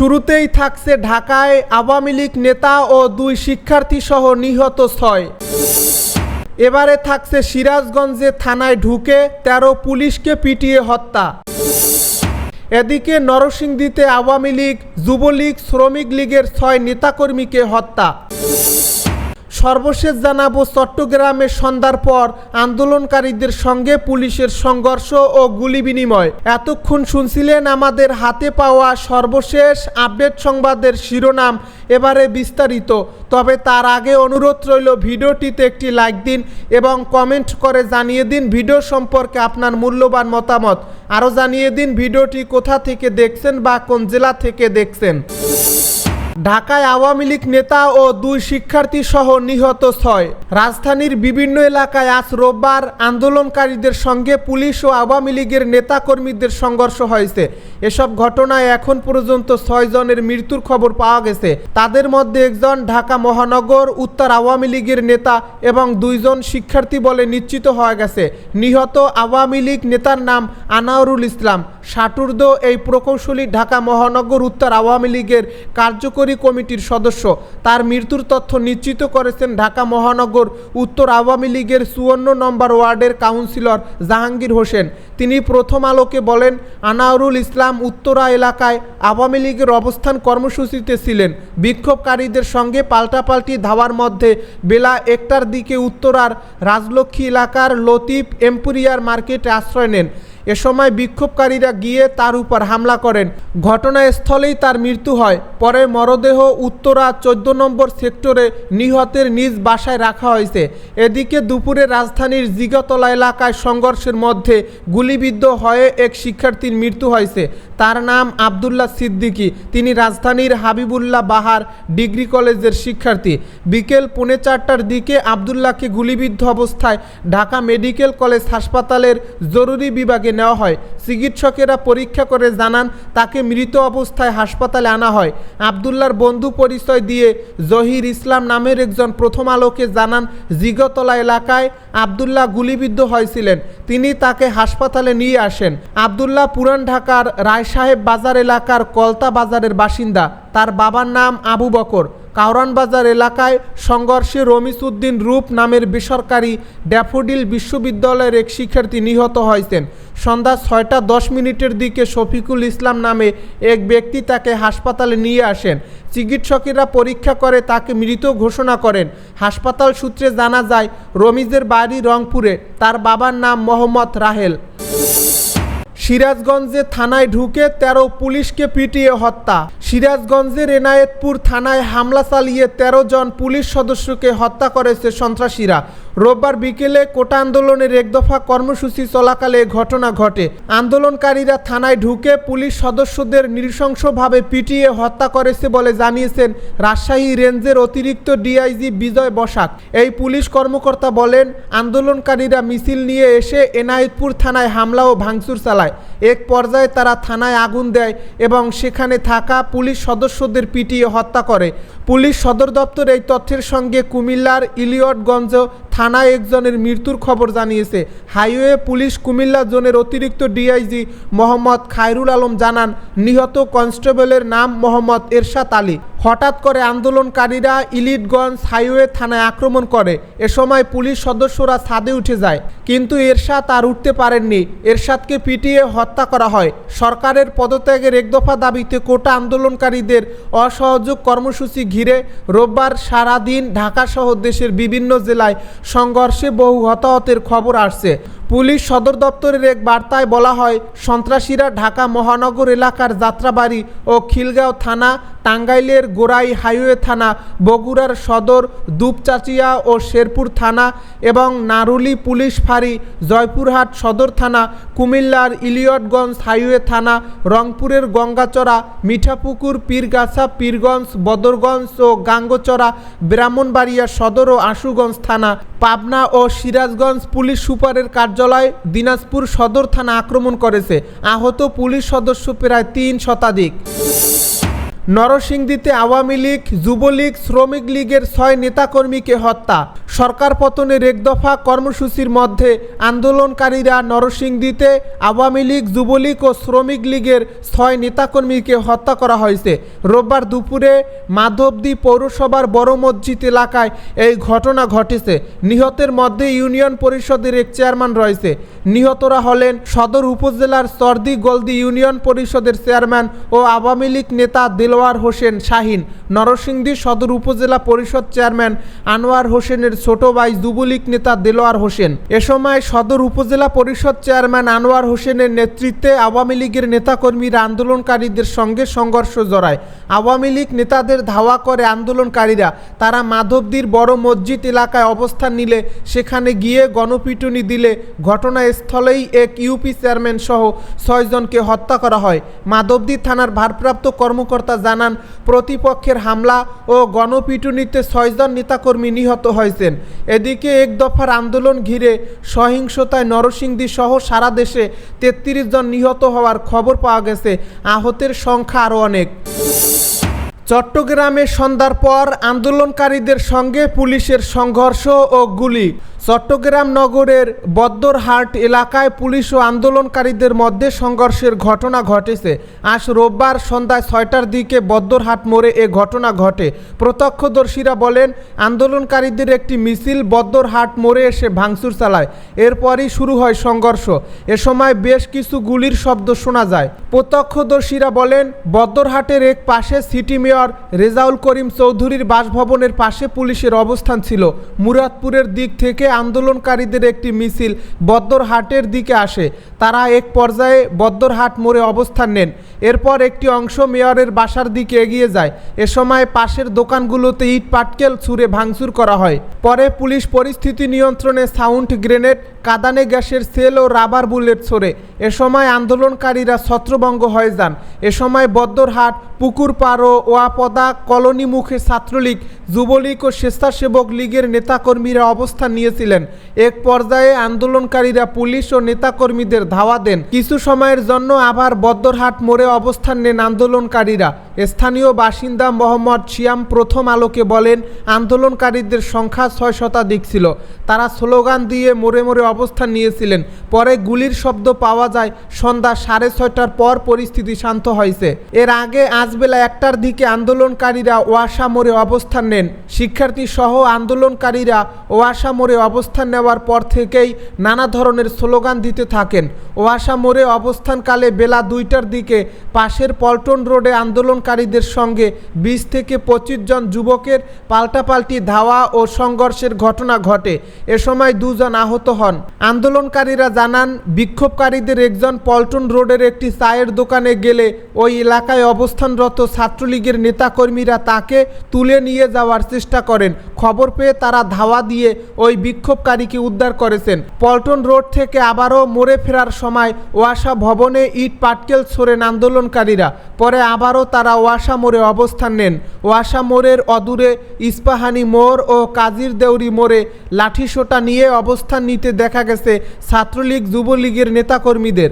শুরুতেই থাকছে ঢাকায় আওয়ামী লীগ নেতা ও দুই শিক্ষার্থী সহ নিহত ছয়। এবারে থাকছে সিরাজগঞ্জে থানায় ঢুকে তেরো পুলিশকে পিটিয়ে হত্যা। এদিকে নরসিংদীতে আওয়ামী লীগ, যুবলীগ, শ্রমিক লীগের ছয় নেতাকর্মীকে হত্যা। সর্বশেষ জানাব চট্টগ্রামে সন্ধ্যার পর আন্দোলনকারীদের সঙ্গে পুলিশের সংঘর্ষ ও গুলি বিনিময়। এতক্ষণ শুনছিলেন আমাদের হাতে পাওয়া সর্বশেষ আপডেট সংবাদের শিরোনাম এবারে বিস্তারিত। তবে তার আগে অনুরোধ রইল ভিডিওটিতে একটি লাইক দিন এবং কমেন্ট করে জানিয়ে দিন ভিডিও সম্পর্কে আপনার মূল্যবান মতামত। আরও জানিয়ে দিন ভিডিওটি কোথা থেকে দেখছেন বা কোন জেলা থেকে দেখছেন। ঢাকায় আওয়ামী লীগ নেতা ও দুই শিক্ষার্থী সহ নিহত ছয়। রাজধানীর বিভিন্ন এলাকায় আজ রোববার আন্দোলনকারীদের সঙ্গে পুলিশ ও আওয়ামী লীগের নেতাকর্মীদের সংঘর্ষ হয়েছে। এসব ঘটনায় এখন পর্যন্ত ছয় জনের মৃত্যুর খবর পাওয়া গেছে। তাদের মধ্যে একজন ঢাকা মহানগর, উত্তর আওয়ামী লীগের নেতা এবং দুইজন শিক্ষার্থী বলে নিশ্চিত হয়ে গেছে। নিহত আওয়ামী লীগ নেতার নাম আনাউরুল ইসলাম। সাটুর্দ এই প্রকৌশলী ঢাকা মহানগর উত্তর আওয়ামী লীগের কার্যকরী কমিটির সদস্য। তার মৃত্যুর তথ্য নিশ্চিত করেছেন ঢাকা মহানগর উত্তর আওয়ামী লীগের চুয়ান্ন নম্বর ওয়ার্ডের কাউন্সিলর জাহাঙ্গীর হোসেন। তিনি প্রথম আলোকে বলেন আনাউরুল ইসলাম উত্তরা এলাকায় আওয়ামী লীগের অবস্থান কর্মসূচিতে ছিলেন। বিক্ষোভকারীদের সঙ্গে পাল্টাপাল্টি ধাওয়ার মধ্যে বেলা একটার দিকে উত্তরার রাজলক্ষ্মী এলাকার লতিফ এম্পুরিয়ার মার্কেটে আশ্রয় নেন। এ সময় বিক্ষোভকারীরা গিয়ে তার উপর হামলা করেন। ঘটনাস্থলেই তার মৃত্যু হয়। পরে মরদেহ উত্তরা চোদ্দ নম্বর সেক্টরে নিহতের নিজ বাসায় রাখা হয়েছে। এদিকে দুপুরে রাজধানীর জিগাতলা এলাকায় সংঘর্ষের মধ্যে গুলিবিদ্ধ হয়ে এক শিক্ষার্থীর মৃত্যু হয়েছে। তার নাম আবদুল্লাহ সিদ্দিকী। তিনি রাজধানীর হাবিবুল্লাহ বাহার ডিগ্রি কলেজের শিক্ষার্থী। বিকেল পৌনে চারটার দিকে আবদুল্লাহকে গুলিবিদ্ধ অবস্থায় ঢাকা মেডিকেল কলেজ হাসপাতালের জরুরি বিভাগে নেওয়া হয়। চিকিৎসকেরা পরীক্ষা করে জানান, তাকে মৃত অবস্থায় হাসপাতালে আনা হয়। আবদুল্লার বন্ধু পরিচয় দিয়ে জহির ইসলাম নামের একজন প্রথম আলোকে জানান, জিগতলা এলাকায় আবদুল্লাহ গুলিবিদ্ধ হয়েছিলেন। তিনি তাকে হাসপাতালে নিয়ে আসেন। আবদুল্লাহ পুরান ঢাকার রায়সাহেব বাজার এলাকার কলতা বাজারের বাসিন্দা। তার বাবার নাম আবু বকর। কাউরান বাজার এলাকায় সংঘর্ষে রমিসউদ্দিন রূপ নামের বেসরকারি ড্যাফোডিল বিশ্ববিদ্যালয়ের এক শিক্ষার্থী নিহত হয়েছেন। সন্ধ্যা ছয়টা দশ মিনিটের দিকে শফিকুল ইসলাম নামে এক ব্যক্তি তাকে হাসপাতালে নিয়ে আসেন। চিকিৎসকেরা পরীক্ষা করে তাকে মৃত ঘোষণা করেন। হাসপাতাল সূত্রে জানা যায়, রমিজের বাড়ি রংপুরে। তার বাবার নাম মোহাম্মদ রাহেল। সিরাজগঞ্জে থানায় ঢুকে তেরো পুলিশকে পিটিয়ে হত্যা। সিরাজগঞ্জের এনায়েতপুর থানায় হামলা চালিয়ে তেরো জন পুলিশ সদস্যকে হত্যা করেছে সন্ত্রাসীরা। রোববার বিকেলে কোটা আন্দোলনের এক দফা কর্মসূচি চলাকালে ঘটনা ঘটে। আন্দোলনকারীরা থানায় ঢুকে পুলিশ সদস্যদের নৃশংসভাবে পিটিয়ে হত্যা করেছে বলে জানিয়েছেন রাজশাহী রেঞ্জের অতিরিক্ত ডিআইজি বিজয় বসাক। এই পুলিশ কর্মকর্তা বলেন, আন্দোলনকারীরা মিছিল নিয়ে এসে এনায়েতপুর থানায় হামলা ও ভাঙচুর চালায়। এক পর্যায়ে তারা থানায় আগুন দেয় এবং সেখানে থাকা পুলিশ সদস্যদের পিটিয়ে হত্যা করে। পুলিশ সদর দপ্তর এই তথ্যের সঙ্গে কুমিল্লার ইলিয়টগঞ্জ থানায় একজনের মৃত্যুর খবর জানিয়েছে। হাইওয়ে পুলিশ কুমিল্লা জোনের অতিরিক্ত ডিআইজি মোহাম্মদ খায়রুল আলম জানান, নিহত কনস্টেবলের নাম মোহাম্মদ এরশাদ আলী। হঠাৎ করে আন্দোলনকারীরা ইলিটগঞ্জ হাইওয়ে থানায় আক্রমণ করে। এ সময় পুলিশ সদস্যরা ছাদে উঠে যায়। কিন্তু এরশাদ আর উঠতে পারেননি। এরশাদকে পিটিয়ে হত্যা করা হয়। সরকারের পদত্যাগের এক দফা দাবিতে কোটা আন্দোলনকারীদের অসহযোগ কর্মসূচি ঘিরে রোববার সারাদিন ঢাকাসহ দেশের বিভিন্ন জেলায় সংঘর্ষে বহু হতাহতের খবর আসছে। পুলিশ সদর দপ্তরের এক বার্তায় বলা হয়, সন্ত্রাসীরা ঢাকা মহানগর এলাকার যাত্রাবাড়ি ও খিলগাঁও থানা, টাঙ্গাইলের গোড়াই হাইওয়ে থানা, বগুড়ার সদর, দুপচাচিয়া ও শেরপুর থানা এবং নারুলি পুলিশ ফাঁড়ি, জয়পুরহাট সদর থানা, কুমিল্লার ইলিয়টগঞ্জ হাইওয়ে থানা, রংপুরের গঙ্গাচড়া, মিঠাপুকুর, পীরগাছা, পীরগঞ্জ, বদরগঞ্জ ও গাঙ্গচড়া, ব্রাহ্মণবাড়িয়া সদর ও আশুগঞ্জ থানা, পাবনা ও সিরাজগঞ্জ পুলিশ সুপারের কার্যালয় দিনাজপুর সদর থানা আক্রমণ করেছে। আহত পুলিশ সদস্য প্রায় তিন শতাধিক। নরসিংদীতে আওয়ামী লীগ, যুবলীগ, শ্রমিক লীগের ছয় নেতাকর্মীকে হত্যা। সরকার পতনের এক দফা কর্মসূচির মধ্যে আন্দোলনকারীরা নরসিংদীতে আওয়ামী লীগ, যুবলীগ ও শ্রমিক লীগের ছয় নেতাকর্মীকে হত্যা করা হয়েছে। রোববার দুপুরে মাধবদী পৌরসভার বড় মসজিদ এলাকায় এই ঘটনা ঘটেছে। নিহতের মধ্যে ইউনিয়ন পরিষদের এক চেয়ারম্যান রয়েছে। নিহতরা হলেন সদর উপজেলার সর্দি গলদি ইউনিয়ন পরিষদের চেয়ারম্যান ও আওয়ামী লীগ নেতা দিলওয়ার হোসেন শাহিন। নরসিংদী সদর উপজেলা পরিষদ চেয়ারম্যান আনোয়ার হোসেনের ছোট ভাই যুবলীগ নেতা দেলোয়ার হোসেন। এ সময় সদর উপজেলা পরিষদ চেয়ারম্যান আনোয়ার হোসেনের নেতৃত্বে আওয়ামী লীগের নেতাকর্মীরা আন্দোলনকারীদের সঙ্গে সংঘর্ষ জড়ায়। আওয়ামী লীগ নেতাদের ধাওয়া করে আন্দোলনকারীরা। তারা মাধবদীর বড় মসজিদ এলাকায় অবস্থান নিলে, সেখানে গিয়ে গণপিটুনি দিলে। ঘটনাস্থলেই এক ইউপি চেয়ারম্যান সহ ছয়জনকে হত্যা করা হয়। মাধবদী থানার ভারপ্রাপ্ত কর্মকর্তা জানান, প্রতিপক্ষের হামলা ও গণপিটুনিতে ছয়জন নেতাকর্মী নিহত হয়েছেন। এদিকে এক দফার আন্দোলন ঘিরে সহিংসতায় নরসিংদী সহ সারা দেশে তেত্রিশ জন নিহত হওয়ার খবর পাওয়া গেছে। আহতের সংখ্যা আরও অনেক। চট্টগ্রামে সন্ধ্যার পর আন্দোলনকারীদের সঙ্গে পুলিশের সংঘর্ষ ও গুলি। চট্টগ্রাম নগরের বদ্দরহাট এলাকায় পুলিশ ও আন্দোলনকারীদের মধ্যে সংঘর্ষের ঘটনা ঘটেছে। আজ রোববার সন্ধ্যায় ছয়টার দিকে বদ্দরহাট মোড়ে এ ঘটনা ঘটে। প্রত্যক্ষদর্শীরা বলেন, আন্দোলনকারীদের একটি মিছিল বদ্দরহাট মোড়ে এসে ভাঙচুর চালায়। এরপরই শুরু হয় সংঘর্ষ। এ সময় বেশ কিছু গুলির শব্দ শোনা যায়। প্রত্যক্ষদর্শীরা বলেন, বদ্দরহাটের এক পাশে সিটি মেয়র রেজাউল করিম চৌধুরীর বাসভবনের পাশে পুলিশের অবস্থান ছিল। মুরাদপুরের দিক থেকে আন্দোলনকারীদের একটি মিছিল বদ্দরহাটের দিকে আসে। তারা এক পর্যায়ে বদ্দরহাট মোড়ে অবস্থান নেন। এরপর একটি অংশ মেয়রের বাসার দিকে এগিয়ে যায়। এ সময় পাশের দোকানগুলোতে ইট পাটকেল ছুঁড়ে ভাঙচুর করা হয়। পরে পুলিশ পরিস্থিতি নিয়ন্ত্রণে সাউন্ড গ্রেনেড, কাদানে গ্যাসের সেল ও রাবার বুলেট ছোড়ে। এ সময় আন্দোলনকারীরা ছত্রভঙ্গ হয়ে যান। এ সময় বদ্দরহাট, পুকুরপাড় ওয়াপদা কলোনি মুখে ছাত্রলীগ, যুবলীগ ও স্বেচ্ছাসেবক লীগের নেতাকর্মীরা অবস্থান নিয়েছিলেন এক পর্যায়ে আন্দোলনকারীরা পুলিশ ও নেতাকর্মীদের ধাওয়া দেন। কিছু সময়ের জন্য আবার বদ্দরহাট মোড়ে অবস্থান নেন আন্দোলনকারীরা। স্থানীয় বাসিন্দা মোহাম্মদ শিয়াম প্রথম আলোকে বলেন, আন্দোলনকারীদের সংখ্যা ছয় শতাধিক ছিল। তারা স্লোগান দিয়ে মোড়ে মোড়ে অবস্থান নিয়েছিলেন। পরে গুলির শব্দ পাওয়া যায়। সন্ধ্যা সাড়ে ছয়টার পর পরিস্থিতি শান্ত হয়েছে। এর আগে আজ বেলা একটার দিকে আন্দোলনকারীরা ওয়াসা মোড়ে অবস্থান নেন। শিক্ষার্থী সহ আন্দোলনকারীরা ওয়াসা মোড়ে অবস্থান নেওয়ার পর থেকেই নানা ধরনের স্লোগান দিতে থাকেন। ওয়াসা মোড়ে অবস্থানকালে বেলা দুইটার দিকে পাশের পল্টন রোডে আন্দোলনকারীদের সঙ্গে বিশ থেকে পঁচিশ জন যুবকের পাল্টাপাল্টি ধাওয়া ও সংঘর্ষের ঘটনা ঘটে। এ সময় দুজন আহত হন। আন্দোলনকারীরা জানান, বিক্ষোভকারীদের একজন পল্টন রোডের একটি চায়ের দোকানে গেলে ওই এলাকায় অবস্থানরত ছাত্রলীগের নেতাকর্মীরা তাকে তুলে নিয়ে যাওয়ার চেষ্টা করেন। খবর পেয়ে তারা ধাওয়া দিয়ে ওই বিক্ষোভকারীকে উদ্ধার করেছেন। পল্টন রোড থেকে আবারও মোড়ে ফেরার সময় ওয়াসা ভবনে ইট পাটকেল ছোড়েন আন্দোলনকারীরা। পরে আবারও তারা ওয়াসা মোড়ে অবস্থান নেন। ওয়াসা মোড়ের অদূরে ইস্পাহানি মোড় ও কাজির দেউরি মোড়ে লাঠিসোঁটা নিয়ে অবস্থান নিতে দেখা গেছে। ছাত্রলীগ যুবলীগের নেতাকর্মীদের